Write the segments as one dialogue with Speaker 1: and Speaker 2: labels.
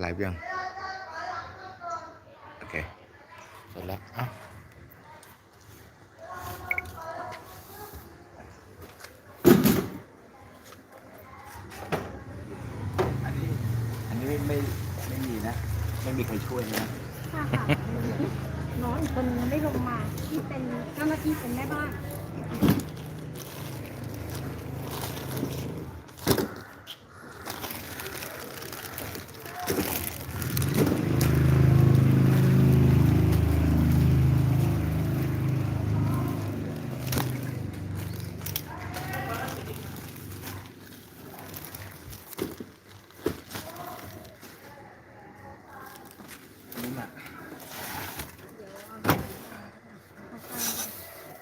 Speaker 1: ไลฟ์ยัง โอเคเสร็จแล้วเอ้า
Speaker 2: อันนี้ อันนี้ไม่ไม่ไม่มีนะ ไม่มีใครช่วยนะ
Speaker 3: ค่ะค่ะน้องอีกคนนึงไม่ลงมาที่เป็นเจ้าหน้าที่เป็นแม่บ้าน
Speaker 2: นี่น่ะ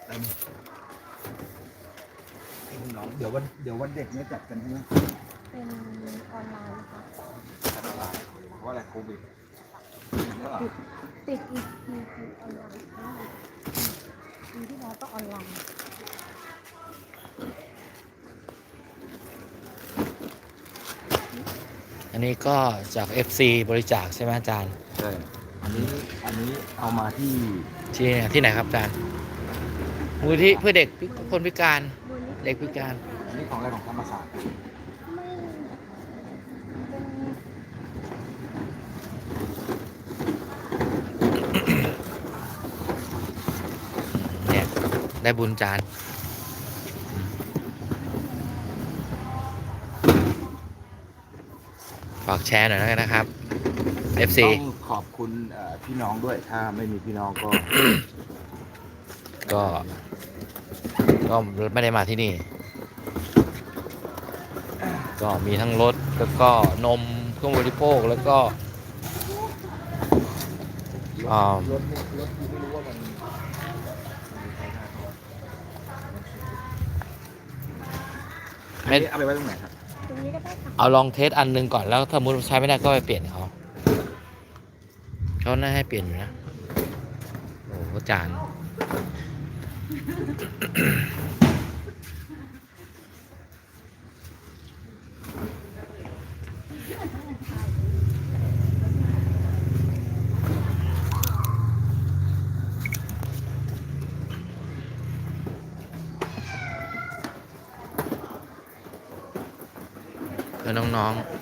Speaker 2: เต็มให้น้อง เดี๋ยววันเดี๋ยววันเด็กเนี่ยจัดกันใช่ไหม
Speaker 3: เป็นออนไลน์ค่ะ
Speaker 2: จัดตลาดเพราะอะไรโควิดเท่าไหร่
Speaker 3: ติดอีกทีคือออนไลน์ค่ะปีที่แล้วก็ออนไลน์
Speaker 1: อันนี้ก็จาก FC บริจาคใช่ไหมอาจารย์
Speaker 2: ใช่อันนี้อันนี้เอามาที่
Speaker 1: ที่ที่ไหนครับอาจารย์มูลที่เพื่อเด็กพิคนพิการ
Speaker 3: มูลนิธิ
Speaker 1: เด็กพิการ
Speaker 2: อันนี้ของอะไรของธรรมศาสตร์
Speaker 3: ไม่เป็น
Speaker 1: เนี่ยได้บุญจานฝากแชร์หน่อยแล้วกันนะครับ FC
Speaker 2: ต้องขอบคุณเอ่อพี่น้องด้วย ถ้าไม่มีพี่น้องก็
Speaker 1: ก็ ก็ไม่ได้มาที่นี่ ก็มีทั้งรถแล้วก็นมเครื่องบริโภคแล้วก็อ่า
Speaker 2: รถเนี่ยรถที่ไม่รู้ว่ามันมันใช้ได้เปล่า
Speaker 1: ไม่
Speaker 2: อันนี้เอาไปไว้ตรงไหนครับ
Speaker 3: ตรงนี้ก็ได้ค่ะ
Speaker 1: เอาลองเทสอันหนึงก่อนแล้วถ้าสมมติใช้ไม่ได้ก็ไปเปลี่ยนเขาเขาน่าให้เปลี่ยนอยู่นะ โอ้โหจาน เพื่อน้องๆ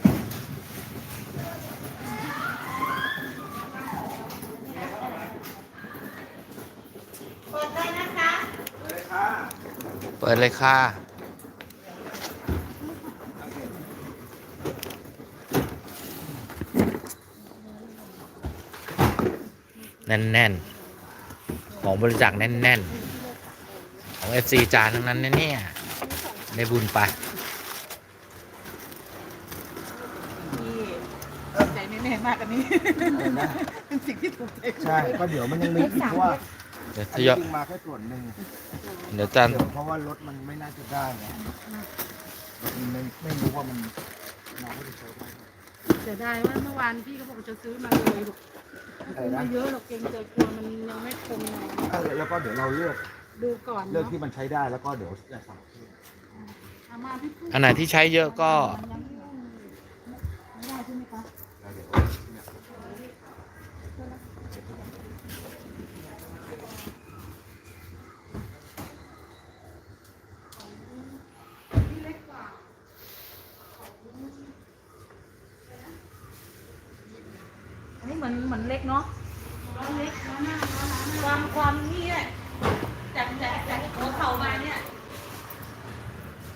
Speaker 1: เปิดเลยค่ะ แน่นๆ ของบริจาคแน่นๆ ของ FC จานทั้งนั้นนะเนี่ย ได้บุญไป
Speaker 4: ที่ใจแน่ๆมากอันนี้
Speaker 2: อะไรนะ
Speaker 4: เป็นสิ่งที่ถูกใจ
Speaker 2: ใช่ก็เดี๋ยวมันยังมีอีกเพราะว่า
Speaker 1: เดี๋ยว
Speaker 2: อั
Speaker 1: ท
Speaker 2: น
Speaker 1: ย
Speaker 2: นี้
Speaker 1: อย
Speaker 2: จริงมาแค่ส่วนหนึ่ง
Speaker 1: เดี๋ยวจาน
Speaker 2: เดี๋ยวเพราะว่ารถมันไม่น่าจะได้ไงรถมันไม่ไม่รู้ว่ามันน้องไม่ได้ใช้ได้
Speaker 4: เสียดายว่าเมื่อวานพี่เขาบอกจะซื้อมาเลยลูก
Speaker 2: อะไร
Speaker 4: ซื้อ
Speaker 2: นะ
Speaker 4: มาเยอะหรอกเกรงใจกลัวมันยังไม่คงหน่อย
Speaker 2: เออแล้วก็เดี๋ยวเราเลือก
Speaker 4: ดูก่อน
Speaker 2: เลือก
Speaker 4: เนาะ
Speaker 2: ที่มันใช้ได้แล้วก็เดี๋ยวจะสั่ง
Speaker 4: เอามาพี่พูด
Speaker 1: อันไหนที่ใช้เยอะก็
Speaker 4: ยังไม่ได้ใช่ไหมคะ
Speaker 2: แล้วเดี๋ยวเนี่ย
Speaker 4: อันนี้เห มือนเหมือนเล็กเนาะเล็กความความนี่แหละจากจากจากหัวเข่ามาเนี่ย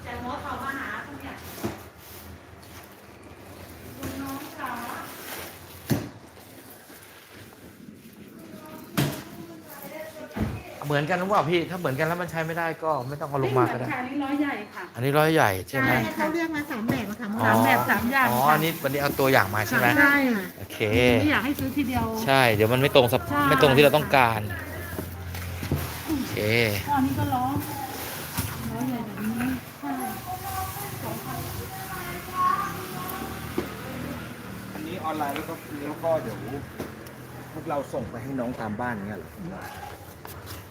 Speaker 4: จากหัวเข่ามาหาตรงเนี้ยคุณน้องจ๋า
Speaker 1: เหมือนกันหรือเปล่าพี่ ถ้าเหมือนกันแล้วมันใช้ไม่ได้ก็ไม่ต้องเอาลงมาก็ได้
Speaker 4: ไเหอนค่ะอันนี้ร้อยใหญ่ค่ะ
Speaker 1: อันนี้ร้อยใหญ่ใช่ไหม
Speaker 4: เขาเรียกมาสามแบบอะค่ะ
Speaker 1: อ๋อ
Speaker 4: สามแบบสามอย่าง
Speaker 1: อ๋อ
Speaker 4: ค่ะ
Speaker 1: อันนี้วันนี้เอาตัวอย่างมาใช่ไหม
Speaker 4: ใช่ค่ะ
Speaker 1: โอเค
Speaker 4: ไม่อยากให้ซื้อทีเดียว
Speaker 1: ใช่ เดี๋ยวมันไม่ตรงสับ
Speaker 4: ใช่
Speaker 1: ไม่ตรงที่เราต้องการโอเค
Speaker 4: อ๋ออันนี้ก็ร้องร้อยใหญ่แบบนี้ใช่
Speaker 2: อันนี้ออนไลน์แล้วก็แล้วก็เดี๋ยวพวกเราส่งไปให้น้องตามบ้านเงี้ยเหรอ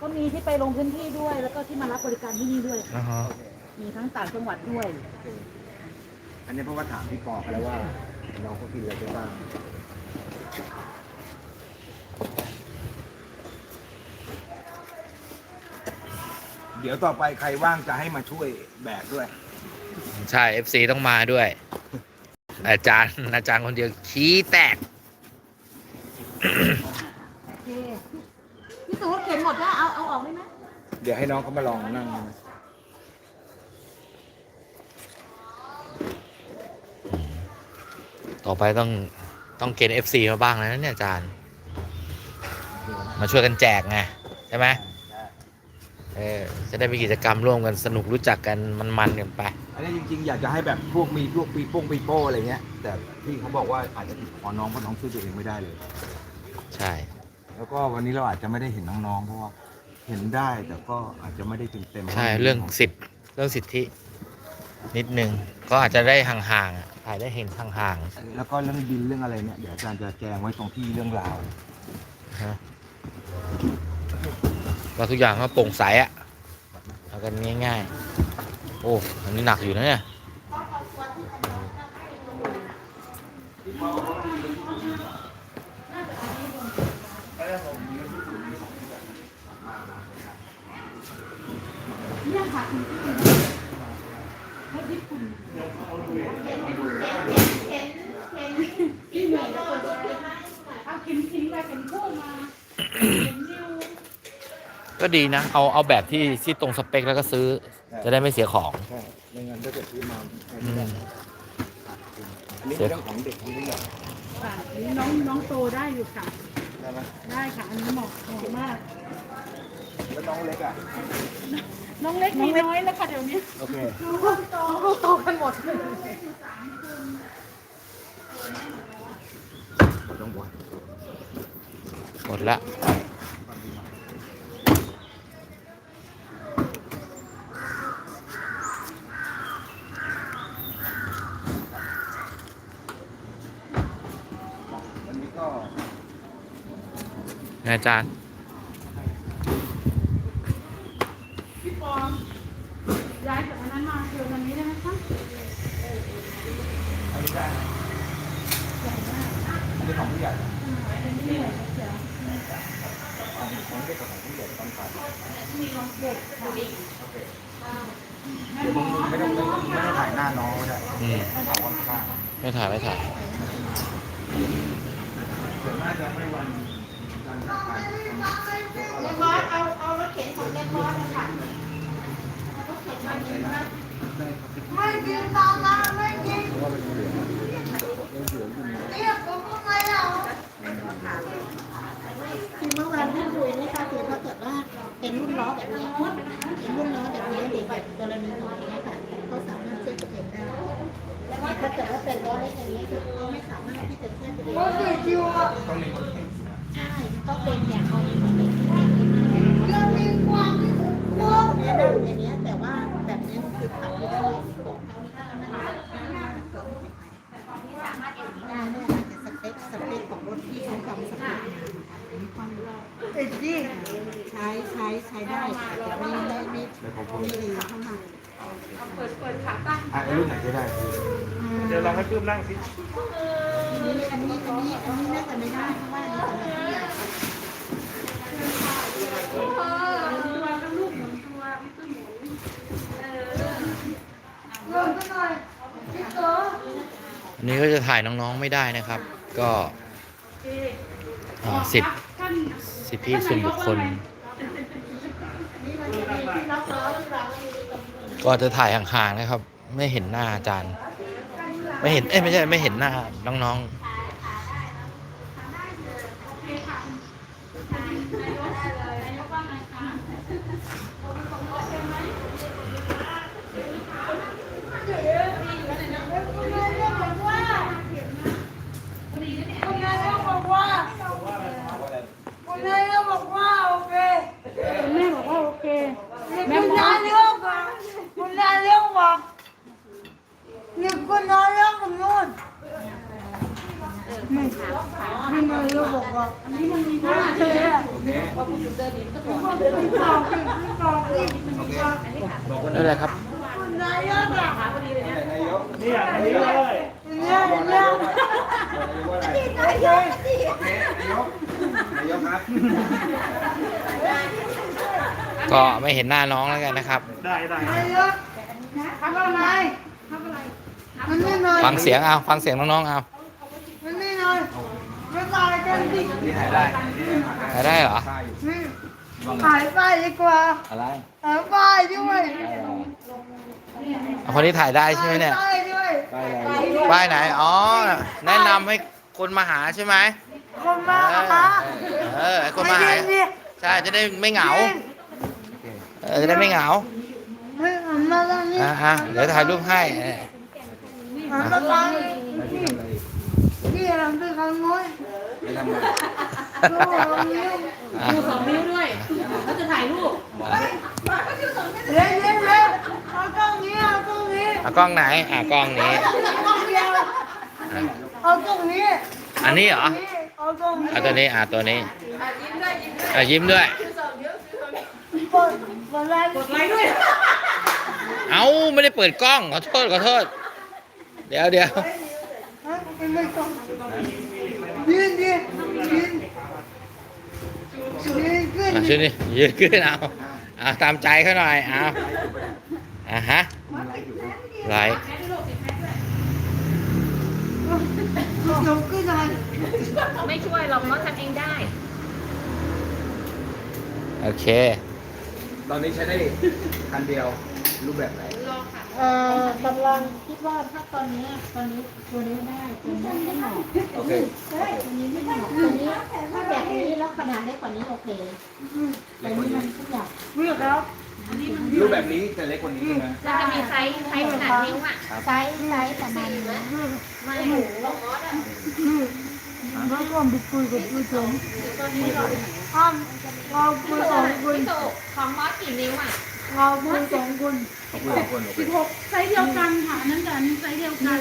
Speaker 4: ก็มีที่ไปลงพื้นที่ด้วย แล้วก็ที่มารับบริการที่นี่ด้วย
Speaker 1: อ่าฮะ
Speaker 4: มีทั้งต่างจังหวัดด้วย
Speaker 2: อันนี้เพราะว่าถามพี่ปอเขาแล้วว่าน้องเขากินอะไรไปบ้างเดี๋ยวต่อไปใครว่างจะให้มาช่วยแบกด้วย
Speaker 1: ใช่ FC ต้องมาด้วย อาจารย์ อาจารย์คนเดียวขี้แตก
Speaker 3: โอเคพี่สูเขียนหมดแล้วเอาเอาออกได้ไหม
Speaker 2: เดี๋ยวให้น้องเขามาลองนั่ง
Speaker 1: ต่อไปต้องต้องเกณฑ์ FC มาบ้างแล้วนะเนี่ยอาจารย์ มาช่วยกันแจกไงใช่ไหมเออจะได้มีกิจกรรมร่วมกันสนุกรู้จักกันมันๆกันไป
Speaker 2: อันนี้จริงๆ อยากจะให้แบบพวกมีพวกปีโป้งปีโป้อะไรเงี้ย แต่พี่เขาบอกว่าอาจจะติดขอน้องเพราะน้องช่วยตัวเองไม่ได้เลย
Speaker 1: ใช่
Speaker 2: แล้วก็วันนี้เราอาจจะไม่ได้เห็นน้องๆ เพราะว่า เห็นได้แต่ก็อาจจะไม่ได้เต็มๆ
Speaker 1: ใช่เรื่องสิทธิ์เรื่องสิทธิ นิดนึงก็อาจจะได้ห่างๆอะถ่ายได้เห็นห่าง
Speaker 2: แล้วก็เรื่องบินเรื่องอะไรเนี่ยเดี๋ยวอาจารย์จะแจงไว้ตรงที่เรื่องราว
Speaker 1: ๆนะก็ทุกอย่างก็โปร่งใสอะเอากันง่ายๆ โอ้อันนี้หนักอยู่นะเนี่ย
Speaker 3: เนี่ยค่ให้ญี่ปุ่นพี่เหนื่อยแล้วคนเอาเข็มทิ้งไปเข็มคู่มา
Speaker 1: ก็ดีนะ เอาเอาแบบที่ที่ตรงสเปคแล้วก็ซื้อ จะได้ไม่เสียของ
Speaker 2: ใช่ไม่งั้นถ้าเกิดซื้อมา
Speaker 1: อืม
Speaker 2: อันนี้เป็นเรื่องของเด็กทั้งนั้น
Speaker 4: ค่ะอันนี้น้องน้องโตได้อยู่ค่ะ
Speaker 2: ใช่ไหม
Speaker 4: ได้ค่ะ อันนี้เหมาะเหมาะมาก
Speaker 2: แล้วน้องเล็กอะ
Speaker 4: น้องเล็กมีน้อยแล้วค่ะเดี๋ยวนี้
Speaker 2: โอเค
Speaker 4: น้องโตโตกันหมด
Speaker 2: ต้องบวช
Speaker 1: หมดละ
Speaker 2: วันนี้ก็
Speaker 1: นะอาจารย์
Speaker 4: พี่ปอมย้ายจากอันนั้นมาเชิญวันนี้ได้ไหมคะ
Speaker 2: อันนี้ได้อันนี้ของผู้ใหญ่
Speaker 4: เป็นที่เหนื่อยเสีย
Speaker 2: ของเด็กกับของผู้ใหญ่ต้องการ
Speaker 4: เด็กค่ะ
Speaker 2: เดี๋ยวมึงไม่ต้องไม่ต้องไม่ต้องถ่ายหน้าน้องก็ได้
Speaker 1: อืม
Speaker 2: เอาข้าง
Speaker 1: ไม่ถ่ายไม่ถ่าย
Speaker 2: ๆส่วนมากจะไม่วันการถ่าย
Speaker 3: เรียกบอสเอาเอารถเข็นของเรียกบอสนะคะรถเข็นมาดีนะ
Speaker 5: ไม่กินตอนนั้นไม่กิน
Speaker 2: เรีย
Speaker 5: กผมทำไมเรา
Speaker 3: คือเมื่อวานที่คุยนี่ก็คือถ้าเกิดว่าเป็นรุ่นล้อแบบนี้เป็นรุ่นล้อแบบนี้เด็กแบบกรณีของนี้ค่ะเขาสามารถเชื่อตัวเองได้แต่ถ้าเกิดว่าเป็นล้อเล็กอย่างนี้คือเขาไม่สามารถที่จะเชื่ตัวเอง
Speaker 5: ไม่
Speaker 3: ได้
Speaker 2: ต้องมีคน
Speaker 3: ช่ต้องเป็นอย่างเขาเป็นคนเป็น
Speaker 5: เรื่องมีความที่ผมกลัว
Speaker 3: เนี้ยได้อย่างนี้แต่ว่าแบบนี้คือขับไม่ได้สเปคสเปคของรถที่เขาทำสเปค
Speaker 5: ติดยี่
Speaker 3: ใช้ใช้ใช้ได้แต่ไม่ไม่ไม่
Speaker 2: แล้าพูด
Speaker 3: ไม่ดีเท่าไหร่
Speaker 4: เปิดเปิดขาตั้ง
Speaker 2: อะรุ่นไหนก็ได้
Speaker 3: เดี๋ยวลองให้ปื้มนั่งสิอันนี้อันนี้อันนี้อันนี้น่าจะไม่ได้เพราะว่าอันนี้สำหรับผู้ใหญ่
Speaker 4: ตัวกับลูกหมุนตัวพี่ตุ้ยหมุนเออ
Speaker 5: เริ่มกันหน่ อั
Speaker 1: นนี้ก็จะถ่ายน้องๆไม่ได้นะครับ ก็อ่าสิทธิ
Speaker 4: ท่
Speaker 1: สิทธิส่วนบุคคล ก็จะถ่ายห่างๆนะครับ ไม่เห็นหน้าอาจารย์ ไม่เห็นเอ้ยไม่ใช่ไม่เห็นหน้าน้องๆ
Speaker 5: คุณนายบอกว่าคุณนายบอกว่าโอเค
Speaker 4: แม่บอกว่าโอเค
Speaker 5: คุณนายเลี้ยงบอกคุณนายเลี้ยง บอกนี่คุณนายเลี้ยงกับนู่นนี่นี่นายเลี้ยงบอกว่า
Speaker 4: อันนี้มันมีหน้า
Speaker 5: โอเคพี่บอกพี่พี่บอกพี่
Speaker 1: ไม่เป็นไรครับ
Speaker 5: นายกอะ
Speaker 4: ขาพอดีเลยเนี่ย
Speaker 2: นายก
Speaker 6: นี่อย่างนี้เลย
Speaker 5: เนี่ย
Speaker 2: บอก
Speaker 5: เนี่
Speaker 2: นาย
Speaker 5: ย
Speaker 2: กว่าอะไรโอเคนายกนายกครับ
Speaker 1: ก็ไม่เห็นหน้าน้องแล้วกันนะครับ
Speaker 6: ได้ได้
Speaker 5: นายก ทำอะไรทำอะไรมันไม่น้อย
Speaker 1: ฟังเสียงเอาฟังเสียงน้องๆเอา
Speaker 5: มันไม่น้อยไม่ตายกันดิ
Speaker 2: ที่ถ่ายได้
Speaker 1: ถ่ายได้เหรอ
Speaker 2: ป้ายอยู่
Speaker 5: อืมขายป้ายดีกว่า
Speaker 2: อะไร
Speaker 5: ขายป้ายด้วย
Speaker 1: เอาคนนี้ถ่ายได้ใช่ไหมเนี่ย
Speaker 5: ขายป้ายด้วย
Speaker 2: ป้ายอะไร
Speaker 1: ป้ายไหนอ๋อแนะนำให้คนมาหาใช่ไหม
Speaker 5: คนมา
Speaker 1: เออ
Speaker 5: หา
Speaker 1: เออให้คนมาหา
Speaker 5: ไยินดิ
Speaker 1: ใช่จะได้ไม่เหงาเออจะได้ไม่เหงา
Speaker 5: ไม่หันมาทางนี้
Speaker 1: อะอะเดี๋ยวถ่ายรูปให้เออ
Speaker 5: หันมาทางนี้
Speaker 2: แล้วที่ทำอะไรอีก
Speaker 5: พี่ทำด้วยครั้งน้อย
Speaker 2: ไม่ทำอะไร
Speaker 5: ดูตรงนี้
Speaker 1: อะ
Speaker 4: ดูสองนิ้วด้วยเขาจะถ่ายรูป
Speaker 5: เร็วเร็วเร็วเอากล้องนี้เอากล้องนี้
Speaker 1: เอากล้องไหนอะกล้องนี้
Speaker 5: กล้องเดียว
Speaker 1: อะ
Speaker 5: เอากล้องนี้
Speaker 1: อันนี้เหรอ
Speaker 5: เอากล้องนี้
Speaker 1: เอาตัวนี้อะตัวนี้อะยิ้มด้วย
Speaker 5: กดกดไลค์
Speaker 4: กดไลค์ด้วย
Speaker 1: เอาไม่ได้เปิดกล้องขอโทษขอโทษ เดี๋ยวเดี๋ยว
Speaker 5: ฮะไม่ต้องยืนยืนยืนยืนขึ้น
Speaker 1: อะชื่อนี่ยืนขึ้นเอาเอาตามใจเขาหน่อยเอาอะฮะไลค์
Speaker 5: ยกขึ้นหน่อย
Speaker 3: ไม่ช่วยเราเราทำเองได้
Speaker 1: โอเค
Speaker 2: ตอนนี้ใช้ได้คันเดียว รูปแบบไหน
Speaker 5: เอ่อกำลัง
Speaker 3: คิดว่าถ้าตอนนี้ตอนนี้ตัวนี้ได้ตัวนี้ไม่เหมาะ
Speaker 2: โอเค
Speaker 3: ตัวนี้ไม่เหมาะตัวนี้ถ้าแบบนี้แล้วขนาดเล็กกว่านี้โอเคแต่นี้มันทุกอย่าง
Speaker 5: นี่ครับ
Speaker 2: รูปแบบนี้จะเล็กกว่านี้ใช่ไหม
Speaker 3: เราจะมีไซส์ไซส์ขนาดนิ้วอะไซส์ไซส์ประมาณนี้ไม่
Speaker 5: แล้วก็ไปคุยกับผู้ชมอ้ามเราคุยสองคน
Speaker 3: พี่โตของมอสกี่นิ้วอะ
Speaker 5: เราคุยสองคน
Speaker 2: ขอบคุณทุกคนโอเค
Speaker 4: สิบหกไซส์เดียวกันค่ะอันนั่นกับอันนี้ไซส์เดียวกัน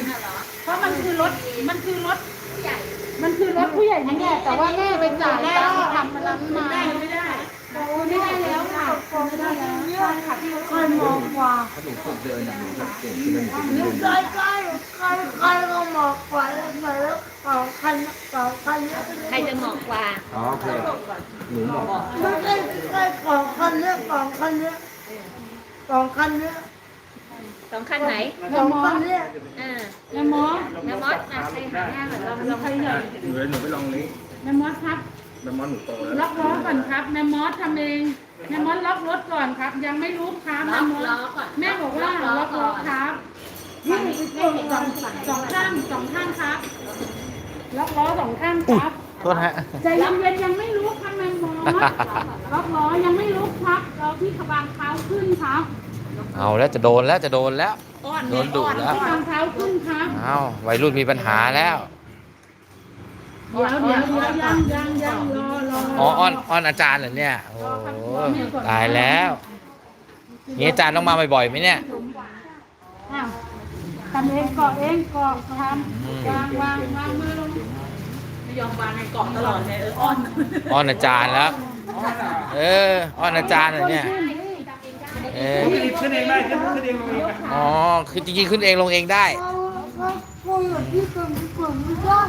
Speaker 4: เพราะมันคือรถมันคือรถ
Speaker 3: ใหญ่
Speaker 4: มันคือรถผู้ใหญ่
Speaker 3: อันเนี้ยแต่ว่าแม่ไปจ่ายแล้วทำมันนั้นมา
Speaker 4: ได้ไม่ได้
Speaker 5: ไม่ได้แล้วค่ะไม่ได้แล้วค่ะที่ใครมองกว่า
Speaker 2: ถ้าหนูฝึกเดินอย่างหนูจะเก่งขึ้นแล้วหนูจะ
Speaker 5: ใคร
Speaker 2: เดิน
Speaker 5: ใครใครใครก็มองกว่าแล้วใครแล้วสองคันสองคัน
Speaker 3: ใครจะเหมาะกว่า
Speaker 2: อ๋อโอเคหนูบอก
Speaker 5: ไม่ใช่ใครสองคันเนี้ยสองคันเนี้ย สองคันเนี้ย
Speaker 3: สองคันไหน
Speaker 5: สองคันเนี้ย
Speaker 3: อ่า
Speaker 4: แล้วมอส
Speaker 3: แล้วมอสอะใครหาหน้าเหมือนลองลอง
Speaker 4: ใครใหญ่
Speaker 2: หนูเลยหนูไปลองนี้
Speaker 4: แม่มอสครับ
Speaker 2: เป็นมอนหนูโตแล้ว
Speaker 4: ล็อกล้อก่อนครับแม่มอสทำเองแม่มอสล็อกรถก่อนครับ ยังไม่รู้ครับ
Speaker 3: ล็
Speaker 4: แม่
Speaker 3: อก
Speaker 4: มอ
Speaker 3: ล้อ
Speaker 4: ส
Speaker 3: ก่อน
Speaker 4: แม่บอกว่าล็อกล้อครับฝั่งสองสองข้างสองข้างครับล็อกล้อสองข้างครับ
Speaker 1: โทษฮะ
Speaker 4: ใจเย็นๆยังไม่รู้ครับแม่มอสล็อกล้อยังไม่รู้ครับเราที่ขบางเท้าขึ้นครับ
Speaker 1: เอาแล้วจะโดนแล้วจะโดนแล้ว
Speaker 3: อ้อน
Speaker 1: โดนดุแล้ว
Speaker 4: ที่ขบางเท้าขึ้นครับ
Speaker 1: เอาวัยรุ่นมีปัญหาแล้ว
Speaker 4: เดี๋ยวเดี๋ยวเดี๋ยวยังยังยังรอรอ
Speaker 1: อ๋ออ้อนอ้อนอาจารย์เหรอเนี่ย โอ้โหตายแล้วนี่อาจารย์ต้องมาบ่อยๆไหมเนี่ย
Speaker 4: อ้าวทำเองเกาะเองเกาะทำวางวางวางมือลง ไม่ยอมวางไงเกาะตลอดเลยเอออ้อน
Speaker 1: อ้อนอาจารย์แล้ว เอออ้อนอาจารย์เหรอเนี่ยเออ
Speaker 6: ขึ้นเองได้ขึ้นขึ้นเองลงเอง
Speaker 1: อ๋อคือจริงๆขึ้นเองลงเองได้
Speaker 5: เราเราคุยกับที่กลุ่มกลุ่มไม่ได้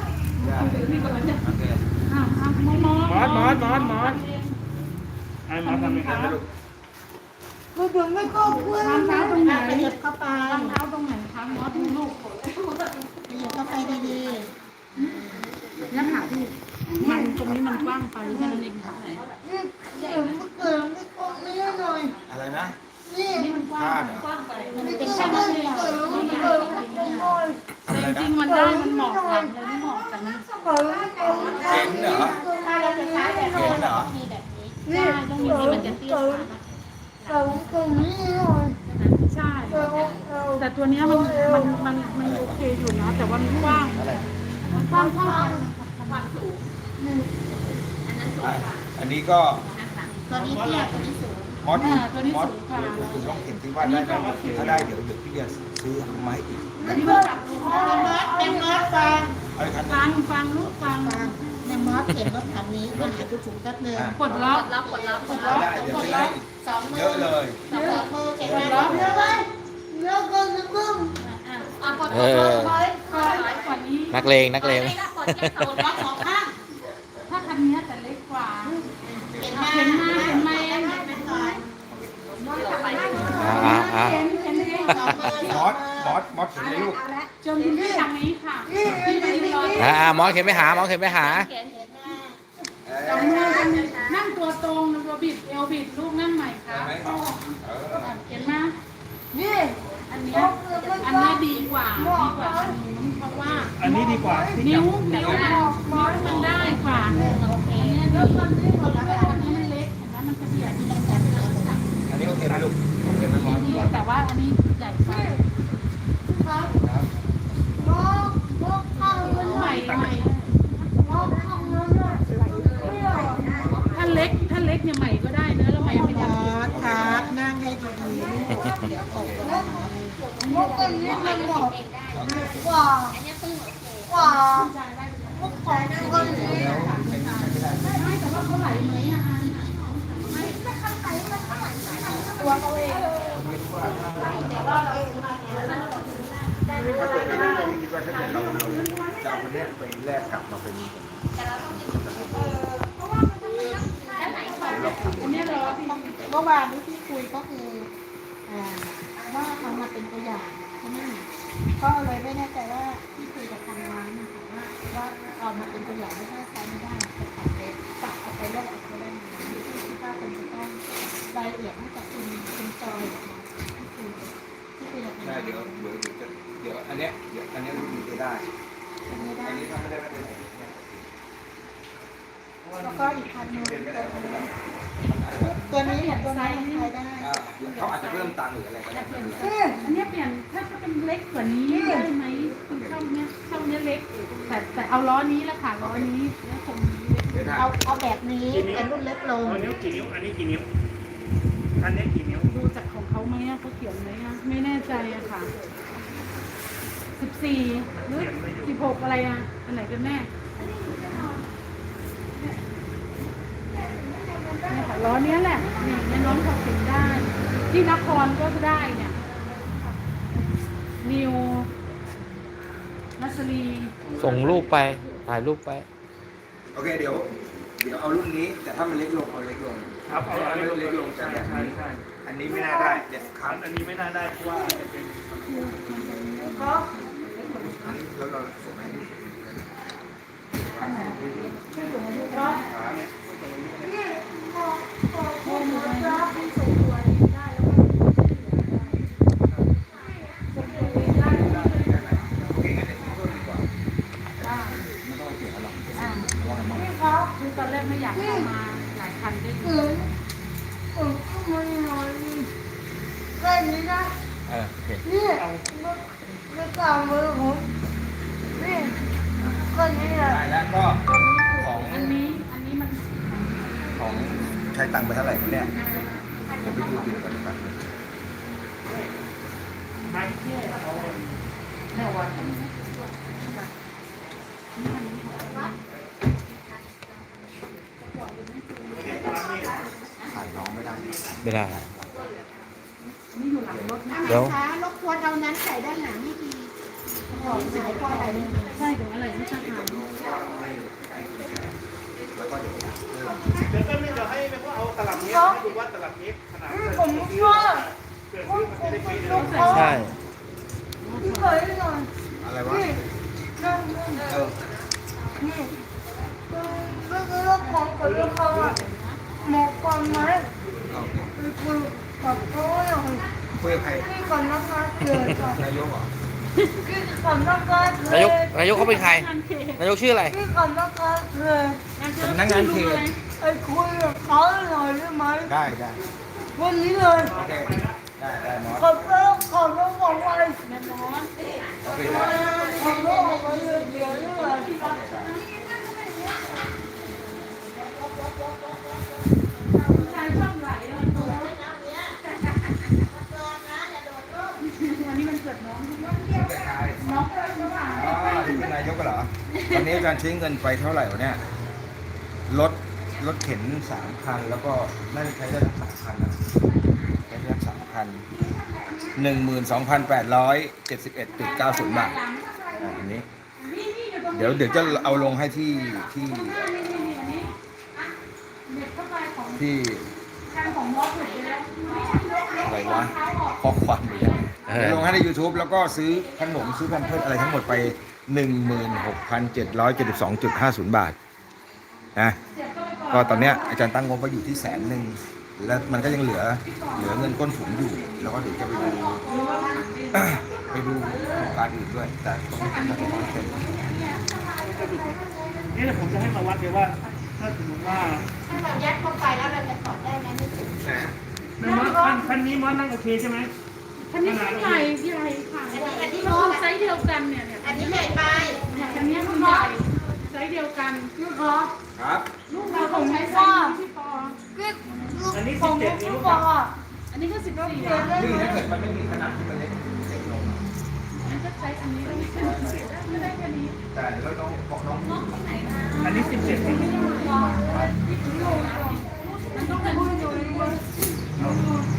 Speaker 2: โอเค
Speaker 4: อ้าวอ้าวมอมอ
Speaker 6: มอสมอสมอสมอสไอ้มอสทำยังไงไม่รู้
Speaker 5: คือถึงไม่ก็คุย
Speaker 4: วางเท้าตรงไหน
Speaker 3: เหยียบเข้าไป
Speaker 4: วางเท้าตรงไหนคะมอสดูลูก
Speaker 3: เหยียบเข้าไปดี
Speaker 4: เนี่ยค่ะพี่มันตรงนี้มันกว้างไปแค่นั้นเองค่ะ
Speaker 5: นี่เดี๋ยวไม่เกิดไม่ก็ไม่ได้หน่อย
Speaker 2: อะไรนะ
Speaker 5: นี่
Speaker 4: มันกว้างกว้างไป
Speaker 5: ไม่เกิดไม่เกิดไม่เกิดไม่เกิดหน่อย
Speaker 2: ทำอะไร
Speaker 4: จริงมันได้มันเหมาะกันเลยไม่เหมาะกันนะ
Speaker 5: เห็
Speaker 2: นเหรอ
Speaker 3: ถ้าเราจะใช้แบบ
Speaker 2: เห็นเหรอ
Speaker 3: มีแบบนี้
Speaker 5: นี่
Speaker 3: ต้อง
Speaker 5: เกิ
Speaker 3: มี
Speaker 5: ด
Speaker 3: มันจะเตี้ย
Speaker 5: เราเกิดตรงนี้หน่อย
Speaker 4: ใช่ แต่ตัวนี้มันมันมันมันโอเคอยู่นะแต่ว่ามันกว้าง มันกว้างเท่ากัน
Speaker 3: ความสูง
Speaker 5: นี่
Speaker 3: อันนั้นสูงกว่า
Speaker 2: อันนี้ก็
Speaker 3: ตัวนี้เตี้ยตัวนี้สูง
Speaker 2: มอส
Speaker 4: อ่าตัวนี้
Speaker 2: มอส
Speaker 4: สูงกว่า
Speaker 2: คุณต้องเห็นที่ว่าได้ถ้าได้เดี๋ยวเดี๋ยวพี่จะซื้อไม้อีก
Speaker 5: ไม่เกิดเป็นมอสฟัง
Speaker 2: อะไรคัน
Speaker 4: ฟังฟังลูกฟัง
Speaker 3: ในมอสเข็นรถคันนี้มันอาจจะสูงแป๊บนึง
Speaker 4: กดล็อก
Speaker 3: ล็อกกดล็อกกดล็อก
Speaker 2: ได้เดี๋ยวซื้อให้อีก
Speaker 3: สองมื
Speaker 2: เย
Speaker 3: อ
Speaker 2: อะเลย
Speaker 3: สองมือเข็น
Speaker 4: ล็อก
Speaker 5: เดี๋ยวไปแล้วก็จะเพิ่ม
Speaker 4: อะอะ
Speaker 1: เออ
Speaker 5: ไป
Speaker 4: ขอหลายกว่านี้
Speaker 1: นัก เลงนักเลง
Speaker 4: ไม่ได้กดแค่กดล็อกสองถ้าคันเนี้แต่เล็กกว่าเห็นมาเห็นมเห็นมาเองเป็นซอย
Speaker 1: อ่าอ่าอ่า
Speaker 4: เห็นเห็นเอง
Speaker 2: มอสมอสมอสเห็นไหมลูก
Speaker 4: จนถึงทางนี้ค่ะที่ไปรอ
Speaker 1: อ่าอ่าหมอเข็นไปหาหมอเข็นไปหา
Speaker 4: จับมือกันนั่งตัวตรงตัวบิดเอวบิดลูกนั่งใหม่ครับเห็นไหม
Speaker 5: นี่
Speaker 4: อันเนี้ยอันเนี้ยดีกว่าดีกว่าอันนู้นเพราะว่า
Speaker 6: อันนี้ดีกว่าที่
Speaker 4: นิ้
Speaker 6: จั
Speaker 4: ว
Speaker 6: บ
Speaker 4: นิ้วมันนิ้วมันได้กว่าอันเนี้ยดีแต่อันนี้มันเล็กเห็นไหมมันจะเบียดมันจะเบียด
Speaker 2: อันนี้โอเคไหมลูกโอเคไหมมอส
Speaker 4: นี่แต่ว่าอันนี้ใหญ่กว่า
Speaker 5: ครับมองมองข้างมัน
Speaker 4: ใหม่ใหม่
Speaker 5: มองข้างนั้นน่ะไม่หรอก
Speaker 4: ถ้าเล็กถ้าเล็กเนี่ยใหม่ก็ได้เนอะแล้วใหม่ไม่ได้
Speaker 5: ครับนั่งให้ดีมองกันนี้มันบอกกว่ากว่าพวกของคนนี้
Speaker 4: ไม่แต่ว่าเขาไหลไหมอะอันอะ
Speaker 2: คิดว่าถ้าเกิดเราจะเอา คนเนี้ยไปแลกกลับมาเป็น
Speaker 4: อันเนี้ยเหรอพี่
Speaker 3: เมื่อวานที่พี่คุยก็คืออ่าว่าเอามาเป็นตัวอย่างใช่ไหมก็เลยไม่แน่ใจว่าพี่คุยกับทางร้านนะคะว่าว่าเอามาเป็นตัวอย่างไม่ได้ใช้ไม่ได้จะตัดไปตัดเอาไปเลือกเอาไปได้ไหมที่คิดว่าเป็นจะต้องรายละเอียดให้กับคุณคุณจอยที่คุยที่คุยกับทางร้าน
Speaker 2: เดี๋ยวเดี๋ยวเดี๋ยวเดี๋ยวอันเนี้ยเดี๋ยวอันเนี้ยรู้จะได้
Speaker 3: ไม่ได้
Speaker 2: อันนี้เป็นไร
Speaker 3: แล้วก็อีกคันหนึงตัวนี้เนี่ยตัวนี้ยังใช้ได้
Speaker 2: เดี๋ยเขาอาจจะเพิ่มตังค์หรืออะไรก็ได้เอั
Speaker 4: นนี้เปลี่ยนถ้าถ้าเป็นเล็กกว่านี้ได้ไหมคือช่องเนี้ยช่องเนี้ยเล็กแต่แต่เอาล้อนี้ละค่ะล้อนี้แล้วตรงนี้เอา
Speaker 3: เอาแบบนี้เป็นรุ่นเล็กลง
Speaker 6: อานิ้วกี่นิ้วอันนี้กี่นิ้วอันนี้กี่นิ้ว
Speaker 4: ดูจากของเขาไหมเขาเขียนไหมอะไม่แน่ใจอะค่ะ สิบสี่หรือสิบหกอะไรอะอันไหนกันแน่เนี่ยค่ะล้อเนี้ยแหละนี่เนี่ยน้องขับสิงได้ ที่นครก็ได้เนี่ยนิวนัสรี
Speaker 1: ส่งรูปไป ถ่ายรูปไป
Speaker 2: โอเคเดี๋ยว เดี๋ยวเอารุ่นนี้ แต่ถ้ามันเล็กลงเอาเล็กลง
Speaker 6: ครับเอาอันนี้
Speaker 2: เล็กลงแต่แบบ
Speaker 6: ใช่
Speaker 2: นี้
Speaker 6: ใช่
Speaker 2: อันนี้ไม่น่าได้เด็ด
Speaker 6: ครั้งอันนี้ไม่น่าได้เพราะว่าอาจจะเป็น
Speaker 2: อันนี้แล้วเราส่งให้ดูโอ เดี๋ยวไปดูบินก่อนนะครับ
Speaker 6: ไม่เอาแค่วัน
Speaker 2: ขายน้องไม่ได้
Speaker 1: ไม่ได้
Speaker 4: นี่อยู่หลังรถนะ
Speaker 1: เดี๋ยว
Speaker 3: คะรบกวนเอานั้นใส่ด้านหลังให้ดีของหายเพราะอะไรเนี่ย
Speaker 4: ใช่เดี๋ยวอะไรไม่ทราบหา
Speaker 2: แล้วก็เดี๋ยว
Speaker 6: เดี๋ยวก็ไม่เดี๋ยวให้แม่ก็เอาตลับเมตรให้ดูว่าตลับเมตรขนาด
Speaker 5: นี่
Speaker 6: เท่า
Speaker 5: ผม
Speaker 6: ไหร่
Speaker 5: ว่า
Speaker 6: เกิด
Speaker 5: ผม
Speaker 6: ซื้อมัน
Speaker 5: ผ
Speaker 6: จะ
Speaker 5: ม
Speaker 6: ได้ปี
Speaker 5: เป็น
Speaker 6: เดียว
Speaker 5: ลูก
Speaker 1: ใช่
Speaker 5: ที่เคยหน่อย
Speaker 2: อะไรวะ
Speaker 5: นี่นั่นนั่น
Speaker 2: เออ
Speaker 5: นี่ก็คือว่าของกับลูกเขาอะหมกความไหม
Speaker 2: เอา
Speaker 5: คือคือกับเขาหน่อย
Speaker 2: คุยกับใคร
Speaker 5: ที่ก่อนนะคะเกิดก่อน
Speaker 2: นายกเหรอ
Speaker 5: ที่ก่อนนะคะเกิ
Speaker 1: นายก
Speaker 5: ด
Speaker 1: นายกเขาเป็นใคร
Speaker 4: งานเขต
Speaker 1: นายกชื่ออะไร
Speaker 5: ที่ก่อนนะคะเกิด
Speaker 4: งานเขต
Speaker 2: สำนักงานเขต
Speaker 5: ไอ้คุยกับเขาหน่อยได้ไหม
Speaker 2: ได้ได้
Speaker 5: วันนี้เลย
Speaker 2: โอเคได้ได้มอส
Speaker 5: ขอบคุณขอบคุณบอกว่า
Speaker 4: แม่มอส
Speaker 2: โอเคได้
Speaker 5: ขอบคุณบอกว่าเดี๋ยวเดี๋ยวเลย
Speaker 4: ชายชอบไหลแล้วตัววันนี้มันเกิดน้องน้องก็เลยมา
Speaker 2: อ๋อถึงนายกเหรอ ตอนนี้อาจารย์ใช้เงินไปเท่าไหร่วะเนี่ย รถรถเข็นสามคันแล้วก็น่าจะใช้ได้สามคันนะใช้ได้สามคันหนึ่งหมื่นสองพันแปดร้อยเจ็ดสิบเอ็ดจุดเก้าศูนย์บาทอันนี้ เดี๋ยวเดี๋ยวจะเอาลงให้ที่ที่ ที่อะไรวะข้อความไปแล้ว
Speaker 1: เอ
Speaker 2: เดี๋ยลงให้ใน YouTube แล้วก็ซื้อขนมซื้อแพมเพิร์อะไรทั้งหมดไป 16,772.50 บาทนะก็ตอนเนี้ยอาจารย์ตั้งงบไว้อยู่ที่แสนหนึ่งแล้วมันก็ยังเหลือเหลือเงินก้นถุงอยู่ แล้วก็เดี๋ยวจะไปดูไปดูโครงการอื่นด้วย แต่ตรงนี้จะเป็นเต็ม
Speaker 6: นี่ผมจะให้มาวัดเลยว่า ถ้าสมมติว่า
Speaker 3: ถ้าเรายัดเข้าไปแล้วเราจะถอดได้ไหมไม่ถึง
Speaker 6: ในมอสคันคันนี้มอสนั่งโอเคใช่ไหม
Speaker 4: คันนี้ไม่ใหญ่ใหญ่ค่ะ
Speaker 3: อันนี้อันนี้
Speaker 4: มัน
Speaker 3: น้อง
Speaker 4: ไซส์เดียวกันเนี่ยเนี่ย
Speaker 3: อันนี้ใหญ่ไป
Speaker 4: คันนี้มันใหญ่ไซส์เดียวกันลูกเหรอ
Speaker 2: ครับ
Speaker 4: ลูกเราของไม่ทราบพี่ปอ
Speaker 6: อันนี้สิบเจ็ดนิ้ว
Speaker 5: บอกอะ
Speaker 4: อันนี้ก็สิบสี่
Speaker 2: นี่ถ้าเกิดมันไม่มีขนาดที่มันเล็กเล็กลง
Speaker 4: อันนี้ก็ไซส์อันนี้ไม่ได้แค่นี้
Speaker 2: แต่เดี๋ยวเราต้องบอกน้อง
Speaker 6: อันนี้สิบเจ็ดนิ้ว
Speaker 4: มันต้องเป็นนี่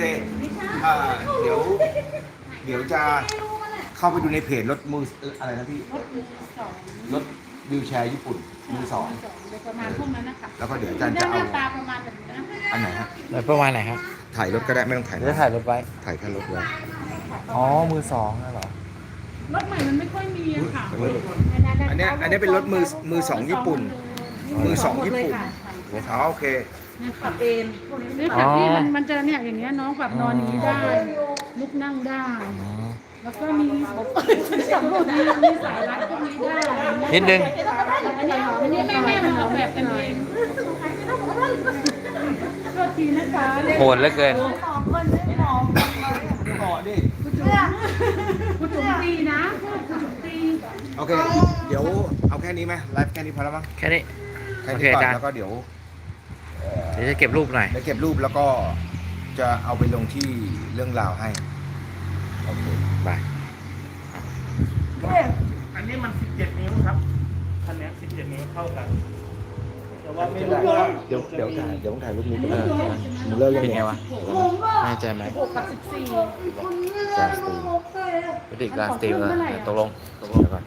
Speaker 2: โอเคอ่าเดี๋ยว เดี๋ยวจะเข้าไปดูในเพจรถมือเอ่ออะไรนะพี่ รถวิวแชร์ญี่ปุ่นมือสอง
Speaker 4: เดี๋ยวประมาณพวกนั้นนะคะ
Speaker 2: แล้วก็เดี๋ยวอาจารย์
Speaker 4: ห
Speaker 2: จะ
Speaker 4: น้า
Speaker 2: เอา
Speaker 4: ตาประมาณแบบนี้นะ
Speaker 2: อันไหนฮะ
Speaker 1: แล้วประมาณไหนครับ
Speaker 2: ถ่ายรถก็ได้ไม่ต้องถ่าย
Speaker 1: เดี๋ยวจะถ่ายรถไว้
Speaker 2: ถ่ายแค่รถไว้
Speaker 1: อ๋อ มือสองนั่นเหรอ
Speaker 4: รถใหม่มันไม่ค่อยมีอะค่ะ
Speaker 2: อันเนี้ยอันเนี้ยเป็นรถมือมือสองญี่ปุ่น มือสองญี่ปุ่นอ๋อโอเค
Speaker 4: เนี่ยปรับเอนเนี่ยปรับที่มันมันจะเนี่ยอย่างเงี้ยน้องปรับนอนอย่างนี้ได้ลุกนั่งได้ แล้วก็มีสำรวจมีมีสายรัดพวกนี้ได้
Speaker 1: นิดนึง
Speaker 4: อันนี้อันนี้แม่แม่มันออกแบบกันเองโทษทีนะคะ
Speaker 1: โหดเหลือเกิน
Speaker 5: สองคนไม่มอง
Speaker 2: ขอดิ
Speaker 5: เนี่ย
Speaker 4: คุณจุ๋มตีนะคุณจุ๋มตี
Speaker 2: โอเค เดี๋ยวเอาแค่นี้ไหมไลฟ์แค่นี้พอแล้วมั้ง
Speaker 1: แค่นี้
Speaker 2: แค่
Speaker 1: โอ
Speaker 2: นี้
Speaker 1: เค
Speaker 2: ก่อน
Speaker 1: อาจารย์
Speaker 2: แล้วก็เดี๋ยวเอ่อ
Speaker 1: เดี๋ยวจะเก็บรูปหน่อย
Speaker 2: เดี๋ยวเก็บรูปแล้วก็จะเอาไปลงที่เรื่องราวให้ โอเค
Speaker 1: ไป
Speaker 6: อันนี้มันสิบเจ็ดนิ้วครับคันนี้สิบเจ็ดนิ้วเท่ากัน แต่ว่าไม่รู้ว่า
Speaker 2: เดี๋ยวเดี๋ยวถ่ายเดี๋ยวถ่ายรูปนี้ก็ได้มึงเลิกยัง
Speaker 1: เป็นไง
Speaker 2: ไง
Speaker 1: วะแน่ใจไหม
Speaker 4: หกกับสิบสี่
Speaker 1: จานสตีลพฤติการสตีลเออตกลงตกลงเดี๋ยวก่อน